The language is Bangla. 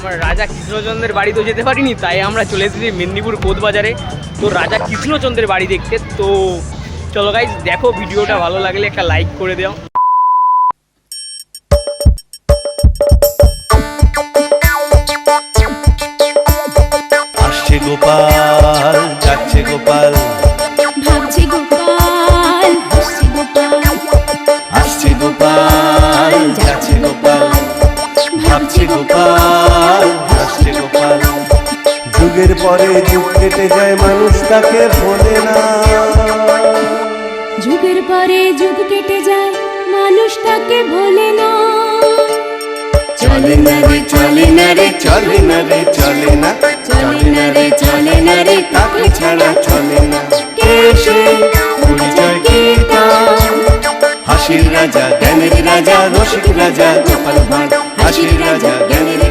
আমার রাজা কৃষ্ণচন্দ্রের বাড়ি তো যেতে পারিনি, তাই আমরা চলে এসেছি মেদিনীপুর কোদবাজারে তো রাজা কৃষ্ণচন্দ্রের বাড়ি দেখতে, তো চলো গাইজ দেখো ভিডিওটা, ভালো লাগলে একটা লাইক করে দেও। গোপাল। গোপাল যুগের পরে যুগ কেটে যায় মানুষ তাকে ভোলে না। যুগের পরে যুগ কেটে যায় মানুষ তাকে ভোলে না। চলে না রে চলে না রে চলে না রে চলে না। চলে না রে চলে না রে তাকে ছাড়া চলে না। কে সে? পরিচয় কি তার? হাসির রাজা জ্ঞানের রাজা রসিক রাজা গোপাল ভাঁড়। হাসির রাজা